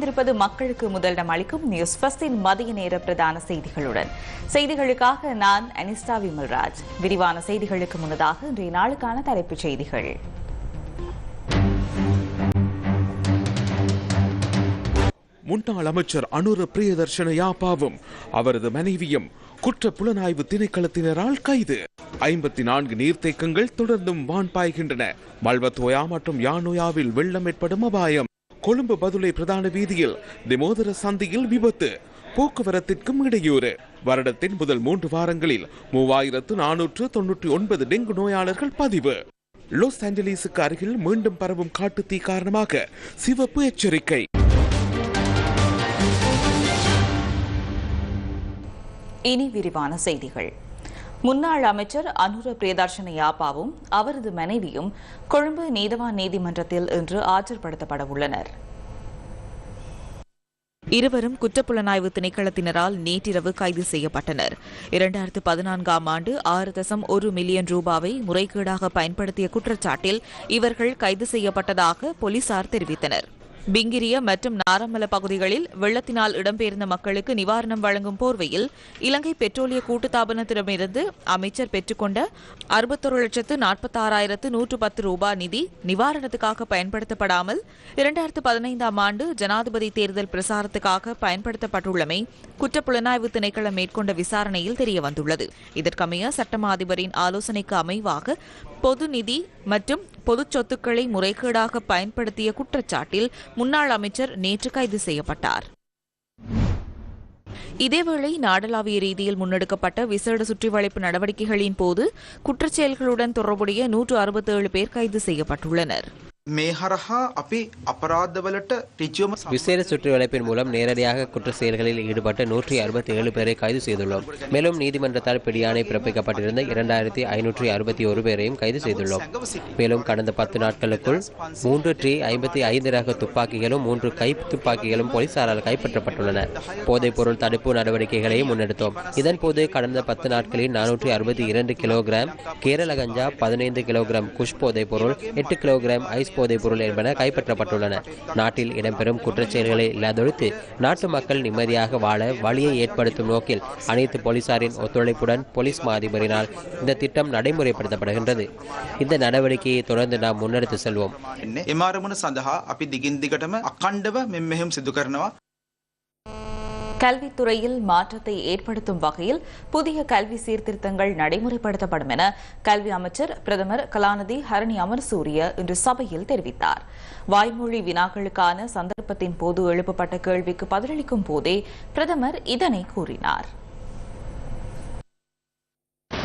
இணைந்திருப்பது மக்களுக்கு முதலிடம் அளிக்கும் நியூஸ் பஸ்டின் மதிய நேர பிரதான செய்திகளுடன். செய்திகளுக்காக நான் அனிஸ்டா விமல்ராஜ். விரிவான செய்திகளுக்கு முன்னதாக இன்றைய நாளுக்கான தலைப்புச் செய்திகள். முன்னாள் அமைச்சர் அனுர பிரியதர்ஷன யாப்பாவும் அவரது மனைவியும் குற்ற புலனாய்வு திணைக்களத்தினரால் கைது. ஐம்பத்தி நான்கு நீர்த்தேக்கங்கள் தொடர்ந்தும் வான் பாய்கின்றன. மல்வத்தோயா மற்றும் யானோயாவில் வெள்ளம் ஏற்படும் அபாயம். கொழும்பு பதுளை பிரதான வீதியில் திமோதர சந்தியில் விபத்து. போக்குவரத்திற்கும் இடையூறு. வருடத்தின் முதல் மூன்று வாரங்களில் மூவாயிரத்து நானூற்று தொன்னூற்றி ஒன்பது டெங்கு நோயாளர்கள் பதிவு. லாஸ் ஏஞ்சலீஸுக்கு அருகில் மீண்டும் பரவும் காட்டுத்தீ காரணமாக சிவப்பு எச்சரிக்கை. இனி விரிவான செய்திகள். முன்னாள் அமைச்சர் அனுர பிரியதர்ஷன யாப்பாவும் அவரது மனைவியும் கொழும்பு நீதவான் நீதிமன்றத்தில் இன்று ஆஜர்படுத்தப்பட உள்ளனர் இருவரும் குற்றப்புலனாய்வு திணைக்களத்தினரால் நேற்றிரவு கைது செய்யப்பட்டனர். இரண்டாயிரத்து பதினான்காம் ஆண்டு ஆறு தசம் ஒரு மில்லியன் ரூபாவை முறைகேடாக பயன்படுத்திய குற்றச்சாட்டில் இவர்கள் கைது செய்யப்பட்டதாக போலீசார் தெரிவித்தனர். பிங்கிரிய மற்றும் நாரமல பகுதிகளில் வெள்ளத்தினால் இடம்பெயர்ந்த மக்களுக்கு நிவாரணம் வழங்கும் போர்வையில் இலங்கை பெட்ரோலிய கூட்டுத்தாபனத்திடமிருந்து அமைச்சர் பெற்றுக்கொண்ட அறுபத்தொரு லட்சத்து நாற்பத்தாறாயிரத்து நூற்று பத்து ரூபாய் நிதி நிவாரணத்துக்காக பயன்படுத்தப்படாமல் இரண்டாயிரத்து பதினைந்தாம் ஆண்டு ஜனாதிபதி தேர்தல் பிரசாரத்துக்காக பயன்படுத்தப்பட்டுள்ளமை குற்றப்புலனாய்வு திணைக்களம் மேற்கொண்ட விசாரணையில் தெரியவந்துள்ளது. இதற்கமைய சட்டமா அதிபரின் ஆலோசனைக்கு அமைவாக பொது நிதி மற்றும் பொது சொத்துக்களை முறைகேடாக பயன்படுத்திய குற்றச்சாட்டில் முன்னாள் அமைச்சர் நேற்று கைது செய்யப்பட்டார். இதேவேளை நாடளாவிய ரீதியில் முன்னெடுக்கப்பட்ட விசேட சுற்றிவளைப்பு நடவடிக்கைகளின் போது குற்றச்செயல்களுடன் தொடர்புடைய நூற்று அறுபத்தேழு பேர் கைது செய்யப்பட்டுள்ளனர். விசேட சுற்றுவளைப்பின் மூலம் நேரடியாக குற்ற செயல்களில் ஈடுபட்ட நூற்றி அறுபத்தி ஏழு பேரை கைது செய்துள்ளோம். மேலும் நீதிமன்றத்தால் பிடியாணை பிறப்பிக்கப்பட்டிருந்த இரண்டாயிரத்தி ஐநூற்றி அறுபத்தி ஒரு பேரையும் கைது செய்துள்ளோம். மேலும் கடந்த பத்து நாட்களுக்குள் மூன்று ட்ரீ ஐம்பத்தி ஐந்து ரக துப்பாக்கிகளும் மூன்று கை துப்பாக்கிகளும் போலீசாரால் கைப்பற்றப்பட்டுள்ளன. போதைப்பொருள் தடுப்பு நடவடிக்கைகளையும் முன்னெடுத்தோம். இதன்போது கடந்த பத்து நாட்களில் நானூற்றி அறுபத்தி இரண்டு கிலோகிராம் கேரள கஞ்சா பதினைந்து கிலோகிராம் குஷ் போதைப்பொருள் எட்டு கிலோகிராம் ஐஸ் போதைப் பொருள் என்பன கைப்பற்றப்பட்டுள்ளன நாட்டில் இடம்பெறும் குற்றச்செயல்களை இல்லாதொழித்து நாட்டு மக்கள் நிம்மதியாக வாழ வழியை ஏற்படுத்தும் நோக்கில் அனைத்து போலீசாரின் ஒத்துழைப்புடன் போலீஸ் மா அதிபரினால் இந்த திட்டம் நடைமுறைப்படுத்தப்படுகின்றது இந்த நடவடிக்கையை தொடர்ந்து நாம் முன்னெடுத்து செல்வோம் එන්නේ එම අරමුණ සඳහා අපි දිගින් දිගටම අකණ්ඩව මෙ මෙහෙම සිදු කරනවා கல்வித்துறையில் மாற்றத்தை ஏற்படுத்தும் வகையில் புதிய கல்வி சீர்திருத்தங்கள் நடைமுறைப்படுத்தப்படும் என கல்வி அமைச்சர் பிரதமர் கலாநிதி ஹரணி அமர்சூரிய இன்று சபையில் தெரிவித்தார். வாய்மொழி வினாக்களுக்கான சந்தர்ப்பத்தின் போது எழுப்பப்பட்ட கேள்விக்கு பதிலளிக்கும் போதே பிரதமர் இதனை கூறினார்.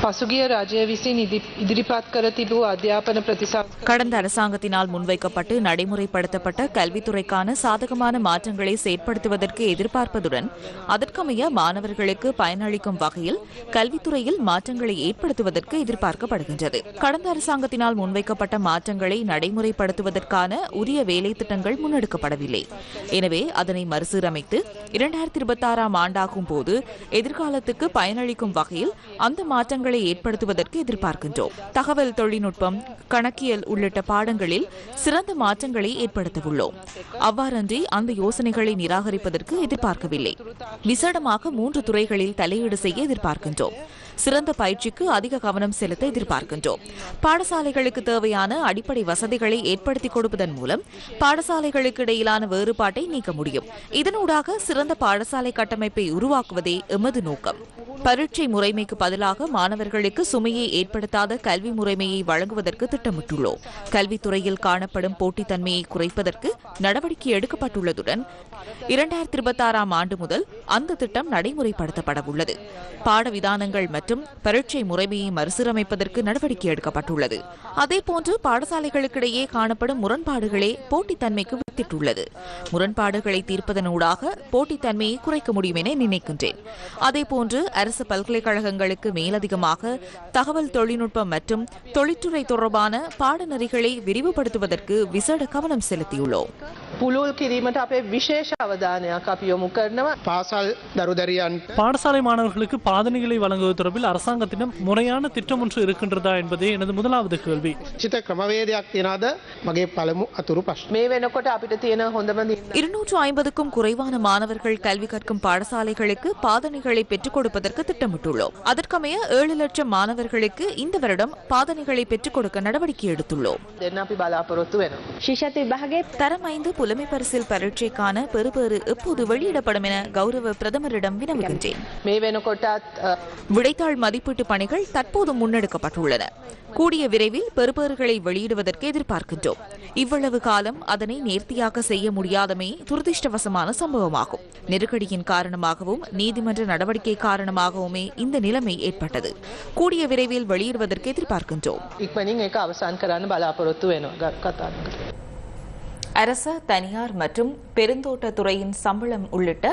පසුගිය රජය විසින් ඉදි- ඉදිරිපත් කර තිබූ අධ්‍යාපන ප්‍රතිසංස්කරණ கடந்த அரசாங்கத்தினால் முன்வைக்கப்பட்டு நடைமுறைப்படுத்தப்பட்ட கல்வித்துறைக்கான சாதகமான மாற்றங்களை செயற்படுத்துவதற்கு எதிர்பார்ப்பதுடன் அதற்கமைய மாணவர்களுக்கு பயனளிக்கும் வகையில் கல்வித்துறையில் மாற்றங்களை ஏற்படுத்துவதற்கு எதிர்பார்க்கப்படுகின்றது கடந்த அரசாங்கத்தினால் முன்வைக்கப்பட்ட மாற்றங்களை நடைமுறைப்படுத்துவதற்கான உரிய வேலை திட்டங்கள் முன்னெடுக்கப்படவில்லை எனவே அதனை மறுசீரமைத்து இரண்டாயிரத்தி இருபத்தி ஆறாம் ஆண்டாகும் போது எதிர்காலத்துக்கு பயனளிக்கும் வகையில் அந்த மாற்றங்களை வாய்ப்புகளை ஏற்படுத்துவதற்கு எதிர்பார்க்கின்றோம். தகவல் தொழில்நுட்பம் கணக்கியல் உள்ளிட்ட பாடங்களில் சிறந்த மாற்றங்களை ஏற்படுத்தவுள்ளோம். அவ்வாறன்றி அந்த யோசனைகளை நிராகரிப்பதற்கு எதிர்பார்க்கவில்லை. விசேடமாக மூன்று துறைகளில் தலையீடு செய்ய எதிர்பார்க்கின்றோம். சிறந்த பயிற்சிக்கு அதிக கவனம் செலுத்த எதிர்பார்க்கின்றோம். பாடசாலைகளுக்கு தேவையான அடிப்படை வசதிகளை ஏற்படுத்தி கொடுப்பதன் மூலம் பாடசாலைகளுக்கு இடையிலான வேறுபாட்டை நீக்க முடியும். இதனூடாக சிறந்த பாடசாலை கட்டமைப்பை உருவாக்குவதே எமது நோக்கம். பரீட்சை முறைமைக்கு பதிலாக மாணவர்களுக்கு சுமையை ஏற்படுத்தாத கல்வி முறைமையை வழங்குவதற்கு திட்டமிட்டுள்ளோம். கல்வித்துறையில் காணப்படும் போட்டித்தன்மையை குறைப்பதற்கு நடவடிக்கை எடுக்கப்பட்டுள்ளதுடன் இரண்டாயிரத்தி இருபத்தாறாம் ஆண்டு முதல் அந்த திட்டம் நடைமுறைப்படுத்தப்பட உள்ளது பாட விதானங்கள் மற்றும் பரீட்சை முறைமையை மறுசீரமைப்பதற்கு நடவடிக்கை எடுக்கப்பட்டுள்ளது. அதேபோன்று பாடசாலைகளுக்கிடையே காணப்படும் முரண்பாடுகளே போட்டித்தன்மைக்கு வித்திட்டுள்ளது. முரண்பாடுகளை தீர்ப்பதனூடாக போட்டித்தன்மையை குறைக்க முடியும் என நினைக்கின்றேன். அதேபோன்று அரசு பல்கலைக்கழகங்களுக்கு மேலதிகமாக தகவல் தொழில்நுட்பம் மற்றும் தொழிற்துறை தொடர்பான பாடநெறிகளை விரிவுபடுத்துவதற்கு விசேட கவனம் செலுத்தியுள்ளோம். පුළුල් කිරීමට අපේ විශේෂ අවධානයක් අපි යොමු කරනවා. පාසල් දරුදරියන්ට பாடசாலை மாணவர்களுக்கு பாதணிகளை வழங்குவது தொடர்பில் அரசாங்கத்திடம் முறையான திட்டம் ஒன்று இருக்கின்றதா என்பதே எனது முதலாவது கேள்வி චිත ක්‍රමවේදයක් තියෙනද මගේ පළමු අතුරු ප්‍රශ්න. මේ වෙනකොට අපිට තියෙන හොඳම දින්න. இருநூற்று ஐம்பதுக்கும் குறைவான மாணவர்கள் கல்வி கற்கும் பாடசாலைகளுக்கு பாதணிகளை பெற்றுக் கொடுப்பதற்கு திட்டமிட்டுள்ளோம் அதற்கமைய ஏழு லட்சம் மாணவர்களுக்கு இந்த வருடம் பாதணிகளை பெற்றுக் கொடுக்க நடவடிக்கை எடுத்துள்ளோம் දෙන්න අපි බලාපොරොත්තු වෙනවා. ශිෂ්‍යත්ව විභාගයේ தரம் ஐந்து புலமை பரிசில் பரீட்சைக்கான பெறுபேறு எப்போது வெளியிடப்படும் என கௌரவ பிரதமரிடம் வினவுகின்றேன். விடைத்தாள் மதிப்பீட்டு பணிகள் தற்போது முன்னெடுக்கப்பட்டுள்ளன. கூடிய விரைவில் பெறுபேறுகளை வெளியிடுவதற்கு எதிர்பார்க்கின்றோம். இவ்வளவு காலம் அதனை நேர்த்தியாக செய்ய முடியாதமே துரதிருஷ்டவசமான சம்பவமாகும். நெருக்கடியின் காரணமாகவும் நீதிமன்ற நடவடிக்கை காரணமாகவுமே இந்த நிலைமை ஏற்பட்டது. கூடிய விரைவில் வெளியிடுவதற்கு எதிர்பார்க்கின்றோம். அரச தனியார் மற்றும் பெருந்தோட்ட துறையின் சம்பளம் உள்ளிட்ட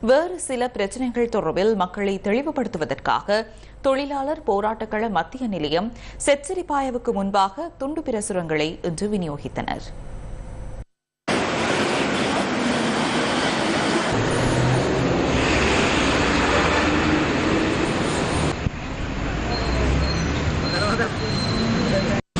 வேறு சில பிரச்சினைகள் தொடர்பில் மக்களை தெளிவுபடுத்துவதற்காக தொழிலாளர் போராட்டக்கள மத்திய நிலையம் செச்சரிப்பாயவுக்கு முன்பாக துண்டு பிரசுரங்களை இன்று விநியோகித்தனர்.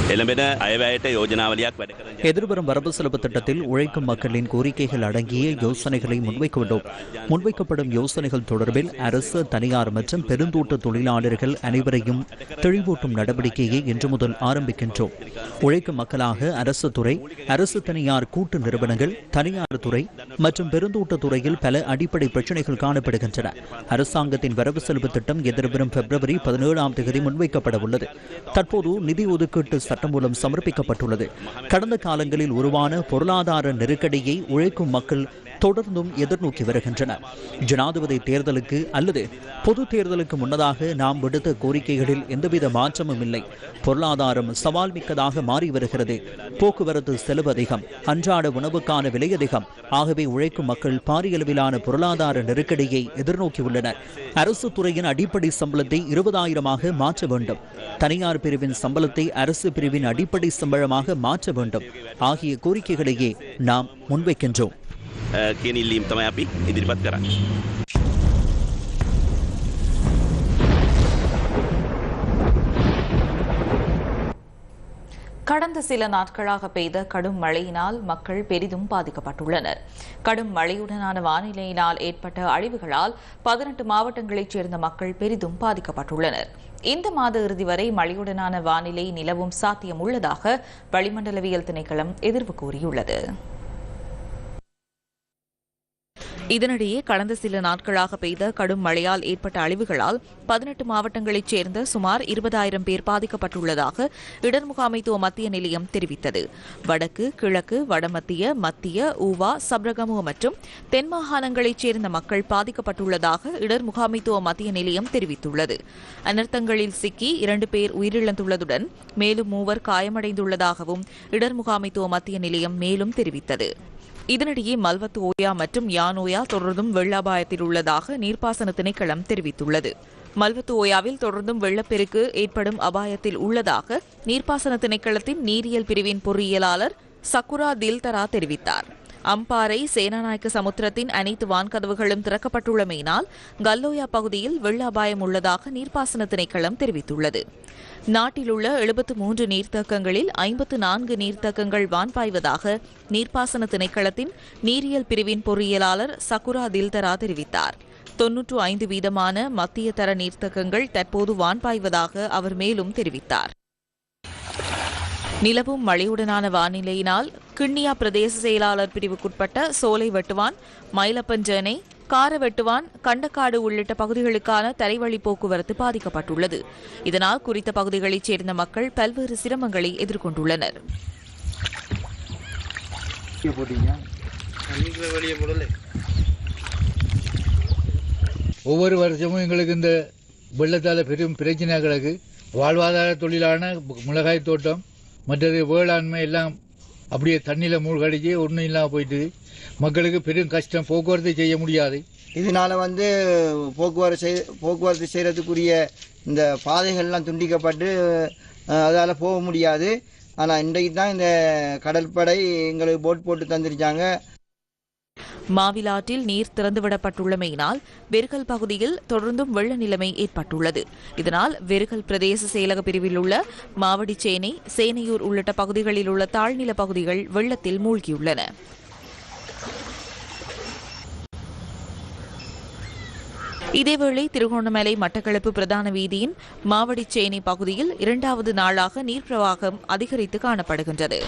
එළඹෙන අයවැයට යෝජනාවලයක් වැඩ කරන எதிர்வரும் வரவு செலவு திட்டத்தில் உழைக்கும் மக்களின் கோரிக்கைகள் அடங்கிய யோசனைகளை முன்வைக்க வேண்டும் முன்வைக்கப்படும் யோசனைகள் தொடர்பில் அரசு தனியார் மற்றும் பெருந்தோட்ட தொழிலாளர்கள் அனைவரையும் தெளிவூட்டும் நடவடிக்கையை இன்று முதல் ஆரம்பிக்கின்றோம் உழைக்கும் மக்களாக அரசு துறை அரசு தனியார் கூட்டு நிறுவனங்கள் தனியார் துறை மற்றும் பெருந்தோட்ட துறையில் பல அடிப்படை பிரச்சினைகள் காணப்படுகின்றன அரசாங்கத்தின் வரவு செலவு திட்டம் எதிர்வரும் பிப்ரவரி பதினேழாம் தேதி முன்வைக்கப்பட உள்ளது தற்போது நிதி ஒதுக்கீட்டு சட்டம் மூலம் சமர்ப்பிக்கப்பட்டுள்ளது. கடந்த காலங்களில் உருவான பொருளாதார நெருக்கடியை உழைக்கும் மக்கள் தொடர்ந்தும் எதிர்நோக்கி வருகின்றன. ஜனாதிபதி தேர்தலுக்கு அல்லது பொது தேர்தலுக்கு முன்னதாக நாம் விடுத்த கோரிக்கைகளில் எந்தவித மாற்றமும் இல்லை. பொருளாதாரம் சவால் மிக்கதாக மாறி வருகிறது. போக்குவரத்து செலவு அதிகம். அன்றாட உணவுக்கான விலை அதிகம். ஆகவே உழைக்கும் மக்கள் பாரியளவிலான பொருளாதார நெருக்கடியை எதிர்நோக்கியுள்ளனர் அரசு துறையின் அடிப்படை சம்பளத்தை இருபதாயிரமாக மாற்ற வேண்டும். தனியார் பிரிவின் சம்பளத்தை அரசு பிரிவின் அடிப்படை சம்பளமாக மாற்ற வேண்டும். ஆகிய கோரிக்கைகளையே நாம் முன்வைக்கின்றோம். Eh, keni lim tamay api idiripat kara. கடந்த சில நாட்களாக பெய்த கடும் மழையினால் மக்கள் பெரிதும் பாதிக்கப்பட்டுள்ளனர். கடும் மழையுடனான வானிலையினால் ஏற்பட்ட அழிவுகளால் பதினெட்டு மாவட்டங்களைச் சேர்ந்த மக்கள் பெரிதும் பாதிக்கப்பட்டுள்ளனர். இந்த மாத இறுதி வரை மழையுடனான வானிலை நிலவும் சாத்தியம் உள்ளதாக வளிமண்டலவியல் திணைக்களம் எதிர்வு கூறியுள்ளது. இதனிடையே கடந்த சில நாட்களாக பெய்த கடும் மழையால் ஏற்பட்ட அழிவுகளால் பதினெட்டு மாவட்டங்களைச் சேர்ந்த சுமார் இருபதாயிரம் பேர் பாதிக்கப்பட்டுள்ளதாக இடர் முகாமைத்துவ மத்திய நிலையம் தெரிவித்தது. வடக்கு கிழக்கு வடமத்திய மத்திய ஊவா சப்ரகமு மற்றும் தென் மாகாணங்களைச் சேர்ந்த மக்கள் பாதிக்கப்பட்டுள்ளதாக இடர் முகாமைத்துவ மத்திய நிலையம் தெரிவித்துள்ளது. அனர்த்தங்களில் சிக்கி இரண்டு பேர் உயிரிழந்துள்ளதுடன் மேலும் மூவர் காயமடைந்துள்ளதாகவும் இடர் முகாமைத்துவ மத்திய நிலையம் மேலும் தெரிவித்தது. இதனிடையே மல்வத்து ஓயா மற்றும் யானோயா தொடர்ந்தும் வெள்ள அபாயத்தில் உள்ளதாக நீர்ப்பாசன திணைக்களம் தெரிவித்துள்ளது. மல்வத்து ஓயாவில் தொடர்ந்தும் வெள்ளப்பெருக்கு ஏற்படும் அபாயத்தில் உள்ளதாக நீர்ப்பாசன திணைக்களத்தின் நீரியல் பிரிவின் பொறியியலாளர் சக்குரா தில்தரா தெரிவித்தார். அம்பாறை சேனாநாயக்க சமுத்திரத்தின் அனைத்து வான்கதவுகளும் திறக்கப்பட்டுள்ளமையினால் கல்லோயா பகுதியில் வெள்ள அபாயம் உள்ளதாக நீர்ப்பாசன திணைக்களம் தெரிவித்துள்ளது. நாட்டில் உள்ள எழுபத்து மூன்று நீர்த்தேக்கங்களில் ஐம்பத்து நான்கு நீர்த்தேக்கங்கள் வான்பாய்வதாக நீர்ப்பாசன திணைக்களத்தின் நீரியல் பிரிவின் பொறியியலாளர் சகுரா தில்தரா தெரிவித்தார். தொன்னூற்று ஐந்து வீதமான மத்திய தர நீர்த்தேக்கங்கள் தற்போது வான்பாய்வதாக அவர் மேலும் தெரிவித்தார். நிலவும் மழையுடனான வானிலையினால் கிண்ணியா பிரதேச செயலாளர் பிரிவுக்குட்பட்ட சோலை வெட்டுவான் மயிலப்பஞ்சேனை காரவெட்டுவான் கண்டக்காடு உள்ளிட்ட பகுதிகளுக்கான தரைவழி போக்குவரத்து பாதிக்கப்பட்டுள்ளது. இதனால் குறித்த பகுதிகளைச் சேர்ந்த மக்கள் பல்வேறு சிரமங்களை எதிர்கொண்டுள்ளனர். ஒவ்வொரு வருஷமும் எங்களுக்கு இந்த வெள்ளத்தால் பெரும் பிரச்சனை கிடக்கு. வாழ்வாதார தொழிலான மிளகாய் தோட்டம் மற்றது வேளாண்மை எல்லாம் அப்படியே தண்ணியில் மூழ்கடிச்சு ஒன்றும் இல்லாமல் போயிட்டு மக்களுக்கு பெரும் கஷ்டம். போக்குவரத்து செய்ய முடியாது. இதனால வந்து போக்குவரத்து செய் போக்குவரத்து செய்கிறதுக்குரிய இந்த பாதைகள்லாம் துண்டிக்கப்பட்டு அதால் போக முடியாது. ஆனால் இன்றைக்கு தான் இந்த கடற்படை எங்களுக்கு போட் போட்டு தந்திருச்சாங்க மாவிலாற்றில் நீர் திறந்துவிடப்பட்டுள்ளமையினால் வெறுகல் பகுதியில் தொடர்ந்தும் வெள்ள நிலைமை ஏற்பட்டுள்ளது. இதனால் வெறுகல் பிரதேச செயலக பிரிவில் உள்ள மாவடிச்சேனை சேனையூர் உள்ளிட்ட பகுதிகளில் உள்ள தாழ்நில பகுதிகள் வெள்ளத்தில் மூழ்கியுள்ளன. இதேவேளை திருகோணமலை மட்டக்களப்பு பிரதான வீதியின் மாவடிச்சேனை பகுதியில் இரண்டாவது நாளாக நீர் பிரவாகம் அதிகரித்து காணப்படுகின்றது.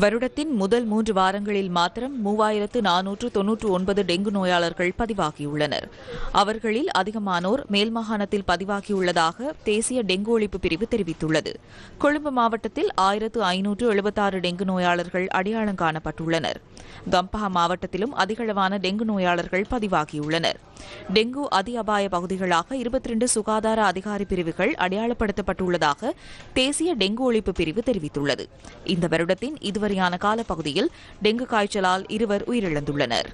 வருடத்தின் முதல் மூன்று வாரங்களில் மாத்திரம் மூவாயிரத்து நானூற்று தொன்னூற்று ஒன்பது டெங்கு நோயாளர்கள் பதிவாகியுள்ளனர். அவர்களில் அதிகமானோர் மேல் மாகாணத்தில் பதிவாகியுள்ளதாக தேசிய டெங்கு ஒழிப்பு பிரிவு தெரிவித்துள்ளது. கொழும்பு மாவட்டத்தில் ஆயிரத்து ஐநூற்று எழுபத்தாறு டெங்கு நோயாளர்கள் அடையாளம் காணப்பட்டுள்ளனர். கம்பஹா மாவட்டத்திலும் அதிகளவான டெங்கு நோயாளர்கள் பதிவாகியுள்ளனர். டெங்கு அதி அபாய பகுதிகளாக இருபத்தி இரண்டு சுகாதார அதிகாரி பிரிவுகள் அடையாளப்படுத்தப்பட்டுள்ளதாக தேசிய டெங்கு ஒழிப்பு பிரிவு தெரிவித்துள்ளது. இந்த வருடத்தின் இதுவரையான காலப்பகுதியில் டெங்கு காய்ச்சலால் இருவர் உயிரிழந்துள்ளனர்.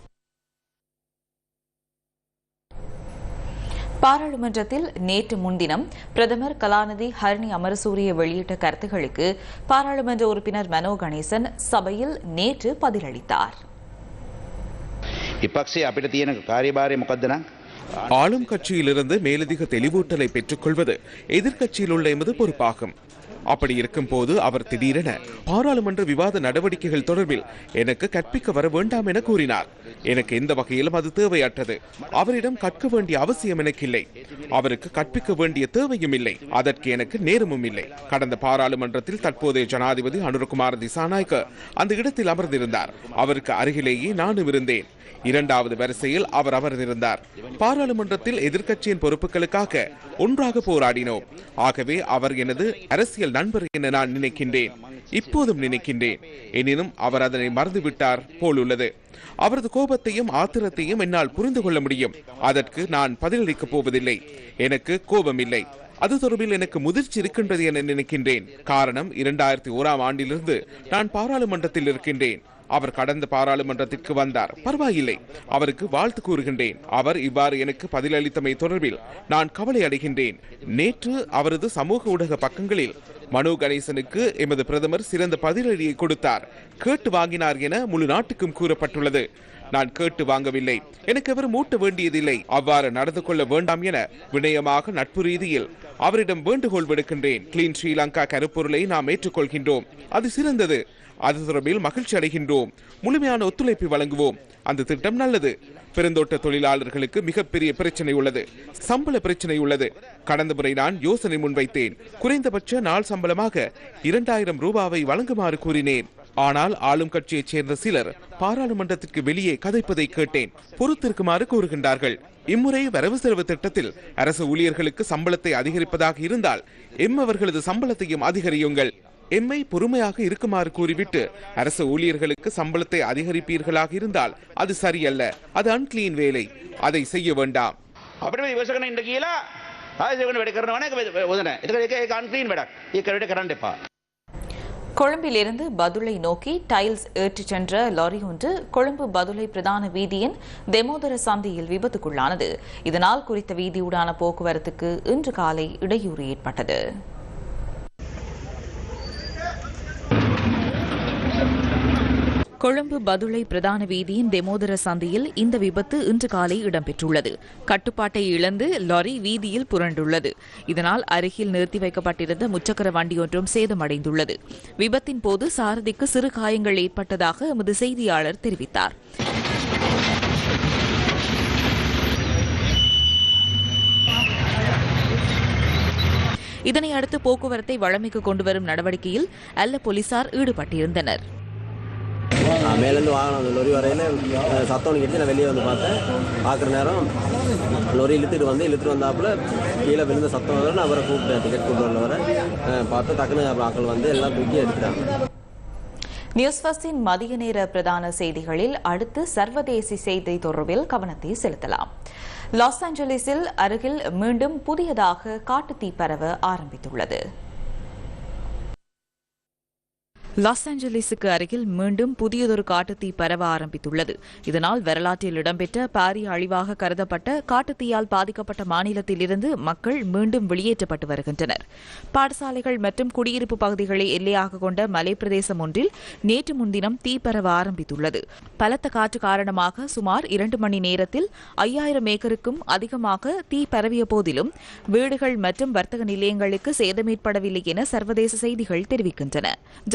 பாராளுமன்றத்தில் நேற்று முன்தினம் பிரதமர் கலாநிதி ஹரிணி அமரசூரிய வெளியிட்ட கருத்துகளுக்கு பாராளுமன்ற உறுப்பினர் மனோ கணேசன் சபையில் நேற்று பதிலளித்தார். ஆளும் கட்சியிலிருந்து மேலதிக தெளிவூட்டலை பெற்றுக் கொள்வது எதிர்க்கட்சியில் உள்ள எமது பொறுப்பாகும். அப்படி இருக்கும் போது அவர் திடீரென பாராளுமன்ற விவாத நடவடிக்கைகள் தொடர்பில் எனக்கு கற்பிக்க வர வேண்டாம் என கூறினார். எனக்கு எந்த வகையிலும் அது தேவையற்றது. அவரிடம் கற்க வேண்டிய அவசியம் எனக்கில்லை அவருக்கு கற்பிக்க வேண்டிய தேவையும் இல்லை. அதற்கு எனக்கு நேரமும் இல்லை. கடந்த பாராளுமன்றத்தில் தற்போதைய ஜனாதிபதி அனுரகுமார் திசாநாயக்க அந்த இடத்தில் அமர்ந்திருந்தார். அவருக்கு அருகிலேயே நானும் இருந்தேன். இரண்டாவது வரிசையில் அவர் அமர்ந்திருந்தார். பாராளுமன்றத்தில் எதிர்க்கட்சியின் பொறுப்புகளுக்காக ஒன்றாக போராடினோம். ஆகவே அவர் எனது அரசியல் நண்பர் என நான் நினைக்கின்றேன். இப்போதும் நினைக்கின்றேன். எனினும் அவர் அதனை மறந்துவிட்டார் போலுள்ளது. அவரது கோபத்தையும் ஆத்திரத்தையும் என்னால் புரிந்து கொள்ள முடியும். அதற்கு நான் பதிலளிக்கப் போவதில்லை. எனக்கு கோபம் இல்லை அது தொடர்பில் எனக்கு முதிர்ச்சி இருக்கின்றது என நினைக்கின்றேன். காரணம் இரண்டாயிரத்தி ஓராம் ஆண்டிலிருந்து நான் பாராளுமன்றத்தில் இருக்கின்றேன். அவர் கடந்த பாராளுமன்றத்திற்கு வந்தார். பரவாயில்லை. அவருக்கு வாழ்த்து கூறுகின்றேன். அவர் இவ்வாறு எனக்கு பதிலளித்தமை தொடர்பில் நான் கவலை அடைகின்றேன். நேற்று அவரது சமூக ஊடக பக்கங்களில் மனு கணேசனுக்கு எமது பிரதமர் சிறந்த பதிலடியை கொடுத்தார். கேட்டு வாங்கினார் என முழு நாட்டுக்கும் கூறப்பட்டுள்ளது. நான் கேட்டு வாங்கவில்லை. எனக்கு அவர் மூட்ட வேண்டியதில்லை. அவ்வாறு நடந்து கொள்ள வேண்டாம் என வினயமாக நட்பு ரீதியில் அவரிடம் வேண்டுகோள் விடுக்கின்றேன். கிளீன் ஸ்ரீலங்கா கருப்பொருளை நாம் ஏற்றுக்கொள்கின்றோம். அது சிறந்தது. அது தொடர்பில் மகிழ்ச்சி அடைகின்றோம். முழுமையான ஒத்துழைப்பை வழங்குவோம். அந்த திட்டம் நல்லது. பெருந்தோட்ட தொழிலாளர்களுக்கு மிகப்பெரிய பிரச்சனை உள்ளது. சம்பள பிரச்சனை உள்ளது. கடந்த முறை நான் யோசனை முன்வைத்தேன். குறைந்தபட்ச நாள் சம்பளமாக இரண்டாயிரம் ரூபாவை வழங்குமாறு கூறினேன். ஆனால் ஆளும் கட்சியைச் சேர்ந்த சிலர் பாராளுமன்றத்திற்கு வெளியே கதைப்பதை கேட்டேன். பொறுத்திருக்குமாறு கூறுகின்றார்கள். இம்முறை வரவு செலவு திட்டத்தில் அரசு ஊழியர்களுக்கு சம்பளத்தை அதிகரிப்பதாக இருந்தால் எம் அவர்களது சம்பளத்தையும் அதிகரியுங்கள். எம்மை பொறுமையாக இருக்குமாறு கூறிவிட்டு அரசு ஊழியர்களுக்கு சம்பளத்தை அதிகரிப்பீர்களாக இருந்தால் அது சரியல்ல அது அன்கிளீன் வேலை அதை செய்ய வேண்டாம் අපිට මේ ඉවසගෙන ඉන්න කියලා ආයසකන වැඩ කරනවා නේද හොඳ නැහැ. ඒක ඒක අන්ක්ලීන් වැඩක්. ඒක වැඩ කරන්න එපා. கொழும்பிலிருந்து பதுளை நோக்கி டைல்ஸ் ஏற்றிச் சென்ற லாரி ஒன்று கொழும்பு பதுளை பிரதான வீதியின் தெமோதர சந்தியில் விபத்துக்குள்ளானது இதனால் குறித்த வீதியூடான போக்குவரத்துக்கு இன்று காலை இடையூறு ஏற்பட்டது கொழும்பு பதுளை பிரதான வீதியின் தெமோதர சந்தையில் இந்த விபத்து இன்று காலை இடம்பெற்றுள்ளது. கட்டுப்பாட்டை இழந்து லாரி வீதியில் புரண்டுள்ளது. இதனால் அருகில் நிறுத்தி வைக்கப்பட்டிருந்த முச்சக்கர வண்டி ஒன்றும் சேதமடைந்துள்ளது. விபத்தின் போது சாரதிக்கு சிறு காயங்கள் ஏற்பட்டதாக எமது செய்தியாளர் தெரிவித்தார். இதனை அடுத்து போக்குவரத்தை வழமைக்கு கொண்டுவரும் நடவடிக்கையில் அல்ல போலீசார் ஈடுபட்டிருந்தனர். மேலேருந்து வாகனம் அந்த லொரி வரையில் சத்தம் கேட்டு நான் வெளியே வந்து பார்த்தேன். பார்க்குற நேரம் லொரி இழுத்துட்டு வந்து இழுத்துட்டு வந்தாப்புல கீழே விழுந்த சத்தம் வர நான் அவரை கூப்பிட்டேன். டிக்கெட் கூப்பிட்டு வர பார்த்து டக்குன்னு அப்புறம் ஆக்கள் வந்து எல்லாம் தூக்கி எடுத்துட்டாங்க. நியூஸ் ஃபர்ஸ்டின் மதிய நேர பிரதான செய்திகளில் அடுத்து சர்வதேசி செய்தி தொடர்பில் கவனத்தை செலுத்தலாம். லாஸ் ஏஞ்சலிஸில் அருகில் மீண்டும் புதியதாக காட்டுத்தீ பரவ ஆரம்பித்துள்ளது. லாஸ் ஏஞ்சலிஸுக்கு அருகில் மீண்டும் புதியதொரு காட்டுத்தீ பரவ ஆரம்பித்துள்ளது. இதனால் வரலாற்றில் இடம்பெற்ற பாரிய அழிவாக கருதப்பட்ட காட்டுத்தீயால் பாதிக்கப்பட்ட மாநிலத்திலிருந்து மக்கள் மீண்டும் வெளியேற்றப்பட்டு வருகின்றனர். பாடசாலைகள் மற்றும் குடியிருப்பு பகுதிகளை எல்லையாக கொண்ட மலைப்பிரதேசம் ஒன்றில் நேற்று முன்தினம் தீ பரவ ஆரம்பித்துள்ளது. பலத்த காற்று காரணமாக சுமார் இரண்டு மணி நேரத்தில் ஐயாயிரம் ஏக்கருக்கும் அதிகமாக தீ பரவிய போதிலும் வீடுகள் மற்றும் வர்த்தக நிலையங்களுக்கு சேதமேற்படவில்லை என சர்வதேச செய்திகள் தெரிவிக்கின்றன.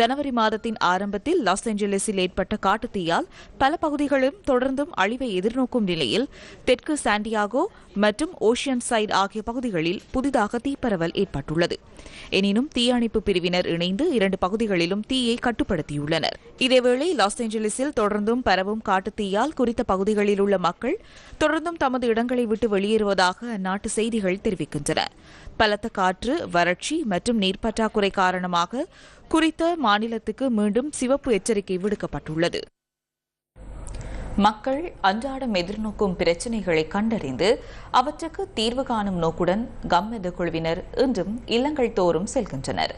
ஜனவரி மாதத்தின் ஆரம்பத்தில் லாஸ் ஏஞ்சலிஸில் ஏற்பட்ட காட்டுத்தீயால் பல பகுதிகளும் தொடர்ந்தும் அழிவை எதிர்நோக்கும் நிலையில் தெற்கு சாண்டியாகோ மற்றும் ஓஷியன் சைட் ஆகிய பகுதிகளில் புதிதாக தீப்பரவல் ஏற்பட்டுள்ளது. எனினும் தீயணைப்பு பிரிவினர் இணைந்து இரண்டு பகுதிகளிலும் தீயை கட்டுப்படுத்தியுள்ளனர். இதேவேளை லாஸ் ஏஞ்சலிஸில் தொடர்ந்தும் பரவும் காட்டுத்தீயால் குறித்த பகுதிகளில் உள்ள மக்கள் தொடர்ந்தும் தமது இடங்களை விட்டு வெளியேறுவதாக அந்நாட்டு செய்திகள் தெரிவிக்கின்றன. பலத்த காற்று வறட்சி மற்றும் நீர் பற்றாக்குறை காரணமாக குறித்த மாநிலத்துக்கு மீண்டும் சிவப்பு எச்சரிக்கை விடுக்கப்பட்டுள்ளது. மக்கள் அன்றாடம் எதிர்நோக்கும் பிரச்சினைகளை கண்டறிந்து அவற்றுக்கு தீர்வு காணும் நோக்குடன் கம்மெத குழுவினர் இன்றும் இல்லங்கள் தோறும் செல்கின்றனர்.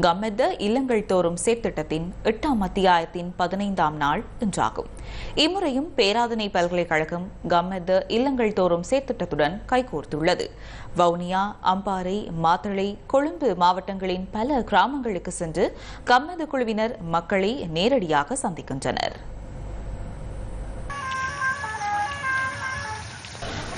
கம்மெத இல்லங்கள் தோறும் சேர்த்திட்டத்தின் எட்டாம் அத்தியாயத்தின் பதினைந்தாம் நாள் இன்றாகும். இம்முறையும் பேராதனை பல்கலைக்கழகம் கம்மெத இல்லங்கள் தோறும் சேர்த்திட்டத்துடன் கைகோர்த்துள்ளது. வவுனியா அம்பாறை மாத்தளை கொழும்பு மாவட்டங்களின் பல கிராமங்களுக்கு சென்று கம்மெத குழுவினர் மக்களை நேரடியாக சந்திக்கின்றனர்.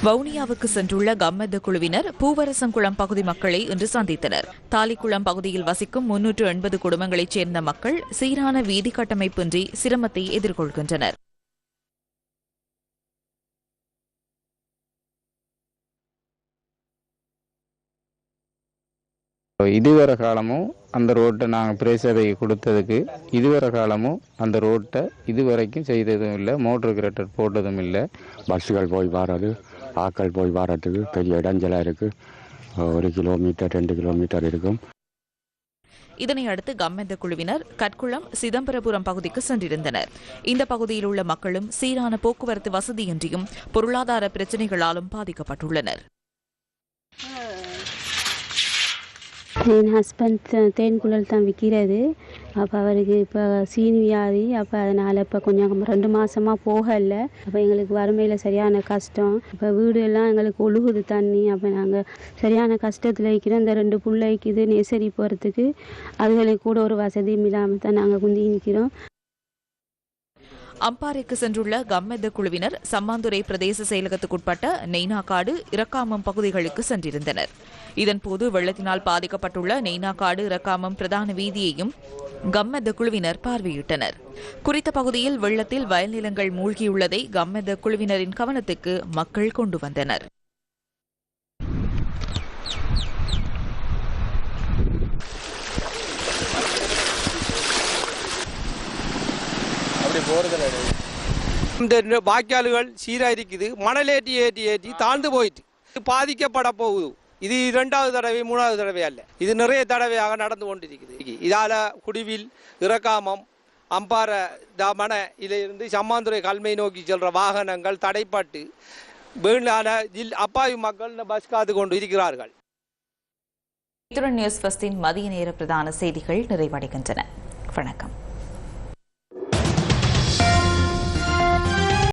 வவுனியாவுக்கு சென்றுள்ள கம்மத குழுவினர் பூவரசங்குளம் பகுதி மக்களை இன்று சந்தித்தனர். தாலிக்குளம் பகுதியில் வசிக்கும் முன்னூற்று எண்பது குடும்பங்களைச் சேர்ந்த மக்கள் சீரான வீதி கட்டமைப்பின்றி சிரமத்தை எதிர்கொள்கின்றனர். இதுவரை காலமும் அந்த ரோட்டை நாங்கள் பிரேசபைக்கு கொடுத்ததுக்கு இதுவரை காலமும் அந்த ரோட்டை இதுவரைக்கும் செய்ததும் இல்லை மோட்டர் கிரேட்டர் போட்டதும் இல்லை. பஸ்ஸுகள் போய் வர்றது. ஆட்கள் போய் வர்றதுக்கு பெரிய இடைஞ்சலாக இருக்குது ஒரு கிலோமீட்டர் ரெண்டு கிலோமீட்டர் இருக்கும். இதனையடுத்து கம்மெந்த குழுவினர் கட்குளம் சிதம்பரபுரம் பகுதிக்கு சென்றிருந்தனர். இந்த பகுதியில் உள்ள மக்களும் சீரான போக்குவரத்து வசதியின்றியும் பொருளாதார பிரச்சினைகளாலும் பாதிக்கப்பட்டுள்ளனர். என் ஹஸ்பண்ட் தேன்குழல் தான் விற்கிறது அப்போ அவருக்கு இப்போ சீனி வியாதி அப்போ அதனால் இப்போ கொஞ்சம் ரெண்டு மாதமாக போகலை. அப்போ எங்களுக்கு வறுமையில் சரியான கஷ்டம். இப்போ வீடு எல்லாம் எங்களுக்கு ஒழுகுது தண்ணி அப்போ நாங்கள் சரியான கஷ்டத்தில் இருக்கிறோம் இந்த ரெண்டு பிள்ளைக்கு இது நெசரி போகிறதுக்கு அதுகளுக்கு கூட ஒரு வசதியும் இல்லாமல் தான் நாங்கள் குந்தி நிற்கிறோம் அம்பாறைக்கு சென்றுள்ள கம்மெத குழுவினர் சம்மாந்துறை பிரதேச செயலகத்துக்குட்பட்ட நெய்னாக்காடு இரக்காமம் பகுதிகளுக்கு சென்றிருந்தனர். இதன்போது வெள்ளத்தினால் பாதிக்கப்பட்டுள்ள நெய்னாக்காடு இரக்காமம் பிரதான வீதியையும் கம்மெத குழுவினர் பார்வையிட்டனர். குறித்த பகுதியில் வெள்ளத்தில் வயல் நிலங்கள் மூழ்கியுள்ளதை கம்மெத குழுவினரின் கவனத்துக்கு மக்கள் கொண்டு வந்தனர். அப்படி இந்த வாய்க்கால்கள் சீராயிருக்குது. இருக்குது மணல் ஏற்றி ஏற்றி ஏற்றி தாழ்ந்து போயிட்டு. பாதிக்கப்பட போகுது. இது இரண்டாவது தடவை மூணாவது தடவை அல்ல. இது நிறைய தடவையாக நடந்து கொண்டிருக்குது. இதால குடிவில் இறக்காமம் அம்பார மன இதிலிருந்து சம்மாந்துறை கல்மை நோக்கி செல்ற வாகனங்கள் தடைப்பட்டு வீணான ஜில் அப்பாவி மக்கள் பஸ் காத்து கொண்டு இருக்கிறார்கள். இத்துடன் நியூஸ் பஸ்டின் மதிய நேர பிரதான செய்திகள் நிறைவடைகின்றன. வணக்கம்.